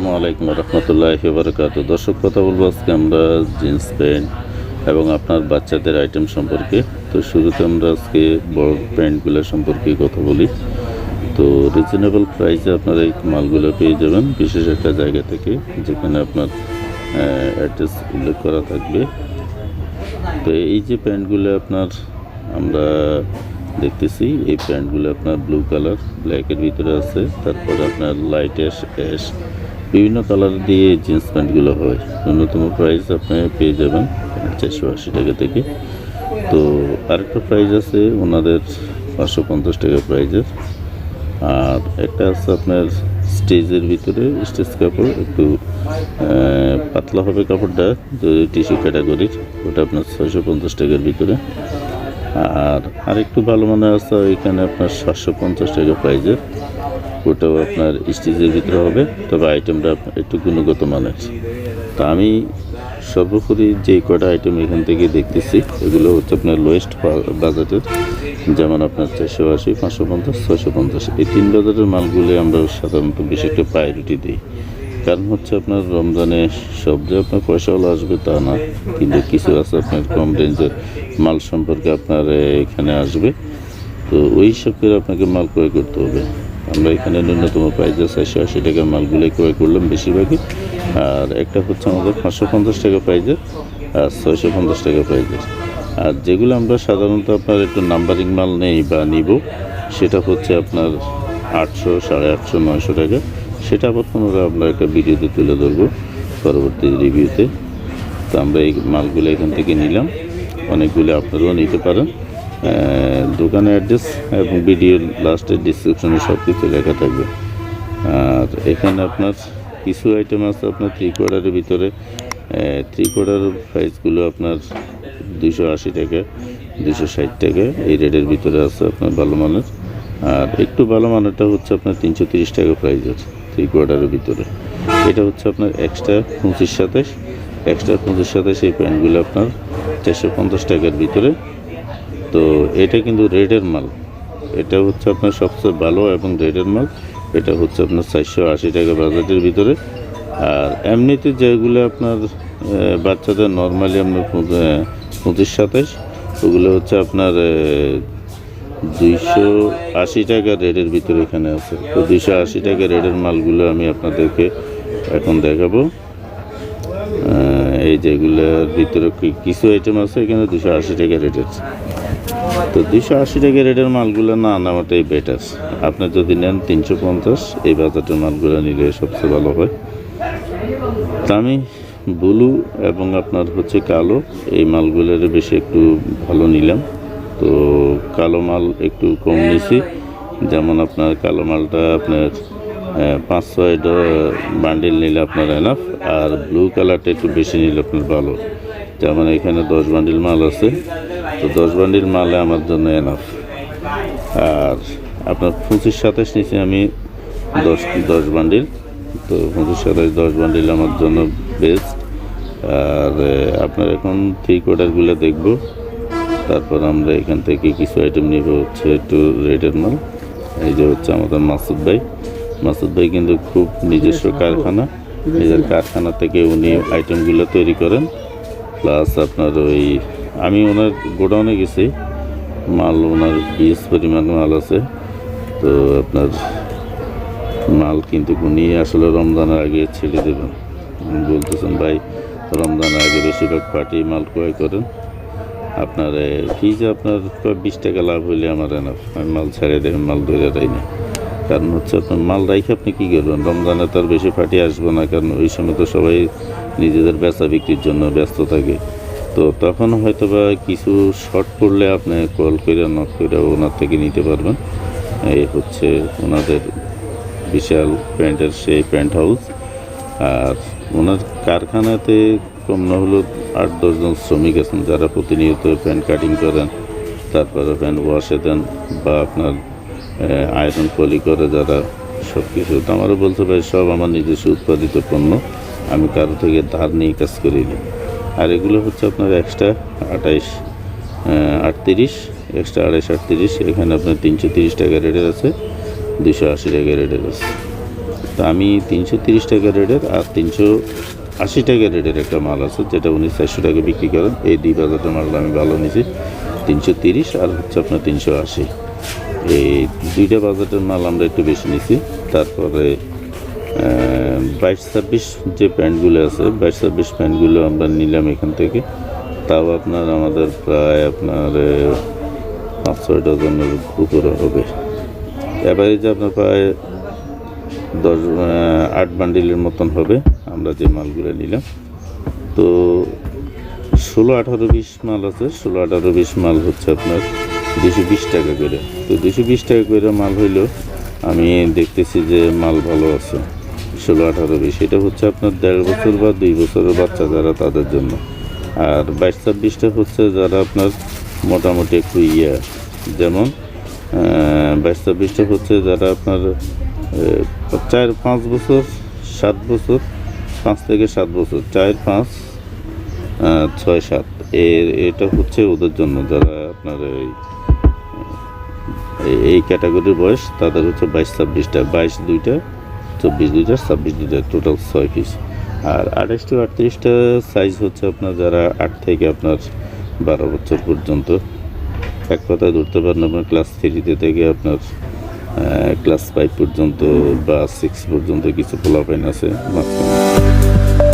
আসসালামু আলাইকুম রহমতুল্লাহ বরকাত দর্শক, কথা বলব আজকে আমরা জিন্স প্যান্ট এবং আপনার বাচ্চাদের আইটেম সম্পর্কে। তো শুরুতে আমরা আজকে বড় প্যান্টগুলো সম্পর্কে কথা বলি। তো রিজনেবল প্রাইসে আপনারা এই মালগুলো পেয়ে যাবেন। বিশেষ একটা জায়গা থেকে যেখানে আপনার অ্যাড্রেস উল্লেখ করা থাকবে। তো এই যে প্যান্টগুলো আপনার আমরা দেখতেছি, এই প্যান্টগুলো আপনার ব্লু কালার ব্ল্যাকের ভিতরে আছে। তারপরে আপনার লাইট অ্যাশ অ্যাশ বিভিন্ন কালার দিয়ে জিন্স প্যান্টগুলো হয়। ন্যূনতম প্রাইস আপনি পেয়ে যাবেন চারশো আশি টাকা থেকে। তো আরেকটা প্রাইস আছে ওনাদের পাঁচশো পঞ্চাশ টাকা প্রাইজের আর একটা আছে আপনার স্টেজের ভিতরে, স্টেজ কাপড়, একটু পাতলা হবে কাপড়টা টিস্যু ক্যাটাগরির ওটা আপনার ছয়শো পঞ্চাশ টাকার ভিতরে। আর আরেকটু ভালো মনে আছে এখানে আপনার সাতশো পঞ্চাশ টাকা প্রাইজের ওটাও আপনার স্টেজের ভিতরে হবে, তবে আইটেমটা একটু গুণগত মানের। তা আমি সর্বোপরি যে কটা আইটেম এখান থেকে দেখতেছি, এগুলো হচ্ছে আপনার লোয়েস্ট বাজেটের যেমন আপনার চারশো আশি, পাঁচশো পঞ্চাশ, ছয়শো পঞ্চাশ। এই তিন বাজারের মালগুলি আমরা সাধারণত বেশি একটা প্রায়োরিটি দিই। কারণ হচ্ছে আপনার রমজানে সব যে আপনার পয়সাওয়ালা আসবে তা না, কিন্তু কিছু আছে আপনার কম রেঞ্জের মাল সম্পর্কে আপনার এখানে আসবে। তো ওই হিসাব করে আপনাকে মাল ক্রয় করতে হবে। আমরা এখানে ন্যূনতম প্রাইসে চারশো আশি টাকার মালগুলোই ক্রয় করলাম বেশিরভাগই। আর একটা হচ্ছে আমাদের পাঁচশো পঞ্চাশ টাকা প্রাইজের আর ছয়শো পঞ্চাশ টাকা প্রাইজের আর যেগুলো আমরা সাধারণত আপনার একটু নাম্বারিং মাল নেই বা নিব, সেটা হচ্ছে আপনার আটশো, সাড়ে আটশো, নয়শো টাকা। সেটা আবার পুনরায় আমরা একটা ভিডিওতে তুলে ধরবো পরবর্তী রিভিউতে তো আমরা এই মালগুলো এখান থেকে নিলাম। অনেকগুলো আপনারাও নিতে পারেন। দোকানের অ্যাড্রেস এবং ভিডিও লাস্টের ডিসক্রিপশনে সব কিছু লেখা থাকবে। আর এখানে আপনার কিছু আইটেম আছে আপনার থ্রি কোয়ার্টারের ভিতরে। থ্রি কোয়ার্টার প্রাইসগুলো আপনার দুশো আশি টাকা দুশো ষাট টাকা, এই রেটের ভিতরে আছে আপনার ভালো মানের। আর একটু ভালো মানেরটা হচ্ছে আপনার তিনশো তিরিশ টাকা প্রাইজের থ্রি কোয়ার্টারের ভিতরে। এটা হচ্ছে আপনার এক্সট্রা পঁচিশ সাতাশ। এক্সট্রা পঁচিশ সাতাশ এই প্যান্টগুলো আপনার চারশো পঞ্চাশ টাকার ভিতরে। তো এটা কিন্তু রেডের মাল। এটা হচ্ছে আপনার সবচেয়ে ভালো এবং রেডের মাল। এটা হচ্ছে আপনার চারশো আশি টাকা বাজেটের ভিতরে। আর এমনিতে যেগুলো আপনার বাচ্চাদের নর্মালি আপনার পঁচিশ সাতাশ, ওগুলো হচ্ছে আপনার দুইশো আশি টাকা রেডের ভিতরে এখানে আছে। তো দুইশো আশি টাকা রেডের মালগুলো আমি আপনাদেরকে এখন দেখাবো। এই যেগুলোর ভিতরে কিছু আইটেম আছে, এখানে দুশো আশি টাকা রেটের তো দুশো আশি টাকা রেটের মালগুলো না নেওয়াটাই বেটার আপনি যদি নেন তিনশো পঞ্চাশ, এই বাজারের মালগুলো নিলে সবচেয়ে ভালো হয়। তা আমি ব্লু এবং আপনার হচ্ছে কালো, এই মালগুলোর বেশি একটু ভালো নিলাম। তো কালো মাল একটু কম নিছি। যেমন আপনার কালো মালটা আপনার পাঁচ ছয় বান্ডিল নিলে আপনার এনাফ আর ব্লু কালারটা একটু বেশি নিলে আপনার ভালো। যেমন এখানে দশ বান্ডিল মাল আছে। তো দশ বান্ডিল মালে আমার জন্য এনাফ আর আপনার পঁচিশ সাতাশ নিচে আমি দশ দশ বান্ডিল। তো পঁচিশ সাতাশ দশ বান্ডিল আমার জন্য বেস্ট আর আপনার এখন থ্রি কোয়ার্টারগুলো দেখব। তারপর আমরা এখান থেকে কিছু আইটেম নিব হচ্ছে একটু রেডের মাল। এই যে হচ্ছে আমাদের মাসুদ ভাই। মাসুদ ভাই কিন্তু খুব নিজস্ব কারখানা। নিজের কারখানা থেকে উনি আইটেমগুলো তৈরি করেন। প্লাস আপনার ওই আমি ওনার গোডাউনে গেছি। মাল ওনার বিশ পরিমাণ মাল আছে। তো আপনার মাল কিন্তু উনি আসলে রমজানের আগে ছেড়ে দেবেন। বলতেছেন, ভাই, রমজানের আগে বেশিরভাগ পার্টি মাল ক্রয় করেন। আপনার যে আপনার বিশ টাকা লাভ হইলে আমার এনাফ? আমি মাল ছেড়ে দেবেন মাল ধরে দেয় না। কারণ হচ্ছে আপনার মাল রাইখে আপনি কী করবেন? রমজানে তো আর বেশি পার্টি আসব না, কারণ ওই সময় তো সবাই নিজেদের বেচা বিক্রির জন্য ব্যস্ত থাকে। তো তখন হয়তো বা কিছু শর্ট পড়লে আপনি কল করে নক করে ওনার থেকে নিতে পারবেন। এই হচ্ছে ওনাদের বিশাল প্যান্টের সেই প্যান্ট হাউস। আর ওনার কারখানাতে কম না হলেও আট দশজন শ্রমিক আছেন, যারা প্রতিনিয়ত প্যান্ট কাটিং করেন, তারপরে প্যান্ট ওয়াশে দেন বা আপনার আয়রন পলি করে যারা সব কিছু তো আমারও বলতে ভাই সব আমার নিজস্ব উৎপাদিত পণ্য, আমি কারও থেকে ধার নিয়ে কাজ করিনি। আর এগুলো হচ্ছে আপনার এক্সট্রা আঠাইশ আটত্রিশ এক্সট্রা আড়াইশ আটত্রিশ, এখানে আপনার তিনশো তিরিশ টাকা রেটের আছে দুশো আশি টাকা রেটের আছে। তো আমি তিনশো তিরিশ টাকা রেটের আর তিনশো আশি টাকা রেটের একটা মাল আছে, যেটা উনি চারশো টাকা বিক্রি করেন। এই দুই বাজারের মালটা আমি ভালো নিয়েছি, তিনশো তিরিশ আর হচ্ছে আপনার তিনশো আশি। এই দুইটা বাজারের মাল আমরা একটু বেশি নিছি তারপরে বাইশ ছাব্বিশ যে প্যান্টগুলো আছে, বাইশ ছাব্বিশ প্যান্টগুলো আমরা নিলাম এখান থেকে। তাও আপনার আমাদের প্রায় আপনার পাঁচ ছয় ডজনের উপরে হবে। যে আপনার প্রায় দশ আট বান্ডিলের মতন হবে আমরা যে মালগুলো নিলাম। তো ষোলো, আঠারো, বিশ মাল আছে। ষোলো, আঠারো, বিশ মাল হচ্ছে আপনার দুশো বিশ টাকা করে। তো দুশো বিশ টাকা করে মাল হইলেও আমি দেখতেছি যে মাল ভালো আছে। ষোলো, আঠারো, বিশ, এটা হচ্ছে আপনার দেড় বছর বা দুই বছরের বাচ্চা যারা তাদের জন্য। আর বাইশ, ছাব্বিশটা হচ্ছে যারা আপনার মোটামুটি একটু ইয়ে যেমন বাইশ, ছাব্বিশটা হচ্ছে যারা আপনার চার, পাঁচ বছর, সাত বছর, পাঁচ থেকে সাত বছর, চার, পাঁচ ছয়, সাত। এর, এটা হচ্ছে ওদের জন্য যারা আপনার এই, এই- ক্যাটাগরির বয়স, তাদের হচ্ছে বাইশ, ছাব্বিশটা। বাইশ, দুইটা চব্বিশ লিটার, ছাব্বিশ লিটার টোটাল ছয় পিস আর আঠাশ টু আটত্রিশটা সাইজ হচ্ছে আপনার যারা আট থেকে আপনার বারো বছর পর্যন্ত। এক কথায় ধরতে পারেন, আপনার ক্লাস থ্রিতে থেকে আপনার ক্লাস ফাইভ পর্যন্ত বা সিক্স পর্যন্ত কিছু পোলাপাইন আছে, মাঝখানে।